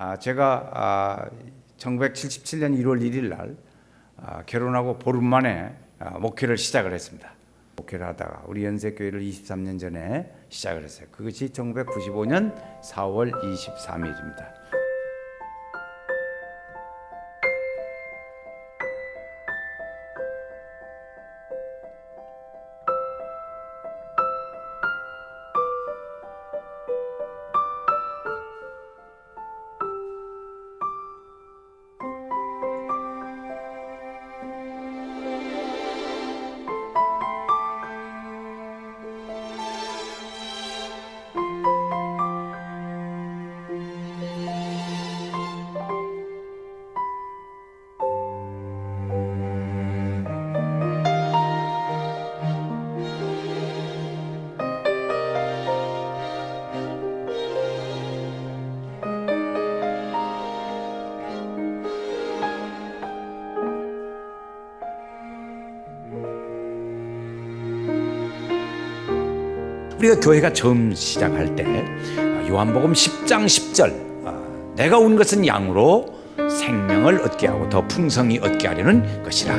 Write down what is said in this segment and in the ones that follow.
아, 제가 아, 1977년 1월 1일 날 아, 결혼하고 보름 만에 아, 목회를 시작을 했습니다. 목회를 하다가 우리 연세교회를 23년 전에 시작을 했어요. 그것이 1995년 4월 23일입니다. 우리가 교회가 처음 시작할 때 아, 요한복음 10장 10절 아, 내가 온 것은 양으로 생명을 얻게 하고 더 풍성히 얻게 하려는 것이라.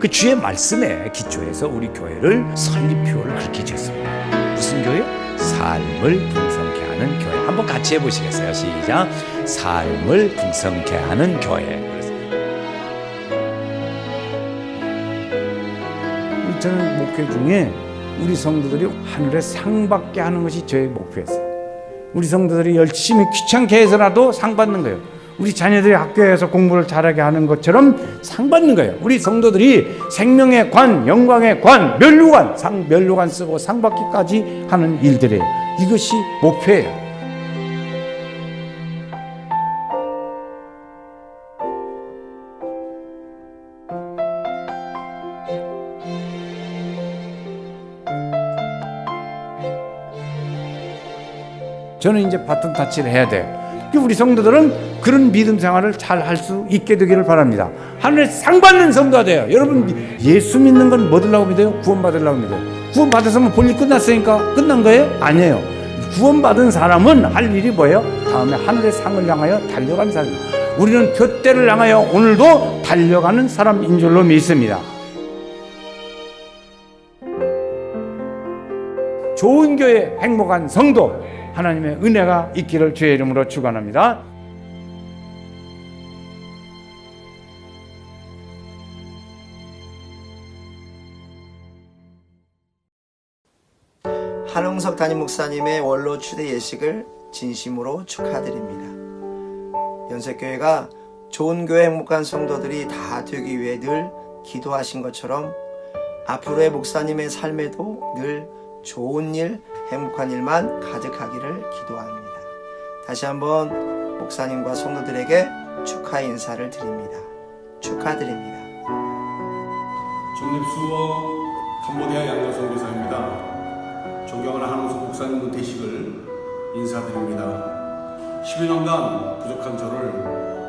그 주의 말씀에 기초해서 우리 교회를 설립표를 그렇게 지었습니다. 무슨 교회? 삶을 풍성케 하는 교회. 한번 같이 해보시겠어요? 시작. 삶을 풍성케 하는 교회. 저는 목회 중에 우리 성도들이 하늘에 상 받게 하는 것이 저의 목표였어요. 우리 성도들이 열심히 귀찮게 해서라도 상 받는 거예요. 우리 자녀들이 학교에서 공부를 잘하게 하는 것처럼 상 받는 거예요. 우리 성도들이 생명의 관, 영광의 관, 멸류관, 상 멸류관 쓰고 상 받기까지 하는 일들이에요. 이것이 목표예요. 저는 이제 바톤 타치를 해야 돼요. 우리 성도들은 그런 믿음 생활을 잘 할 수 있게 되기를 바랍니다. 하늘에 상 받는 성도가 돼요. 여러분 예수 믿는 건 뭐 들라고 믿어요? 구원 받으려고 믿어요. 구원 받았으면 볼일 끝났으니까 끝난 거예요? 아니에요. 구원 받은 사람은 할 일이 뭐예요? 다음에 하늘의 상을 향하여 달려간 사람. 우리는 둯대를 향하여 오늘도 달려가는 사람인 줄로 믿습니다. 좋은 교회 행복한 성도 하나님의 은혜가 있기를 주의 이름으로 축원합니다. 한홍석 담임 목사님의 원로 추대 예식을 진심으로 축하드립니다. 연세교회가 좋은 교회 행복한 성도들이 다 되기 위해 늘 기도하신 것처럼 앞으로의 목사님의 삶에도 늘 좋은 일, 행복한 일만 가득하기를 기도합니다. 다시 한번 목사님과 성도들에게 축하 인사를 드립니다. 축하드립니다. 중립 수어 캄보디아 양조선 교사입니다. 존경하는 한우석 목사님 대식을 인사드립니다. 12년간 부족한 저를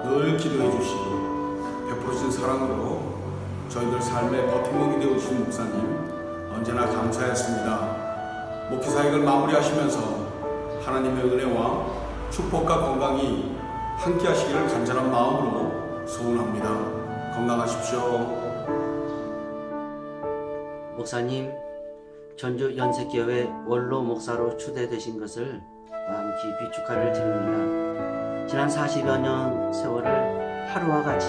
늘 기도해 주시고 베풀으신 사랑으로 저희들 삶의 버팀목이 되어 주신 목사님 언제나 감사했습니다. 목회 사역을 마무리하시면서 하나님의 은혜와 축복과 건강이 함께 하시기를 간절한 마음으로 소원합니다. 건강하십시오. 목사님, 전주 연세교회 원로 목사로 추대되신 것을 마음 깊이 축하를 드립니다. 지난 40여 년 세월을 하루와 같이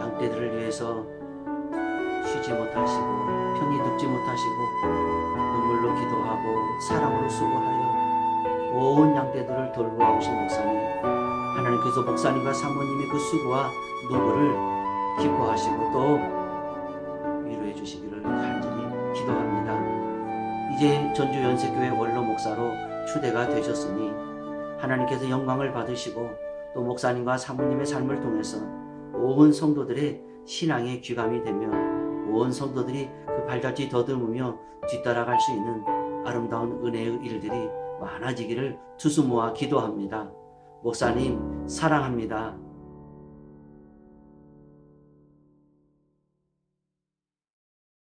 양떼들을 위해서 쉬지 못하시고 눕지 못하시고 눈물로 기도하고 사랑으로 수고하여 온 양떼들을 돌보아오신 목사님 하나님께서 목사님과 사모님의 그 수고와 노고를 기뻐하시고 또 위로해 주시기를 간절히 기도합니다. 이제 전주 연세교회 원로 목사로 추대가 되셨으니 하나님께서 영광을 받으시고 또 목사님과 사모님의 삶을 통해서 온 성도들의 신앙의 귀감이 되며 온 성도들이 그 발자취 더듬으며 뒤따라갈 수 있는 아름다운 은혜의 일들이 많아지기를 두수 모아 기도합니다. 목사님 사랑합니다.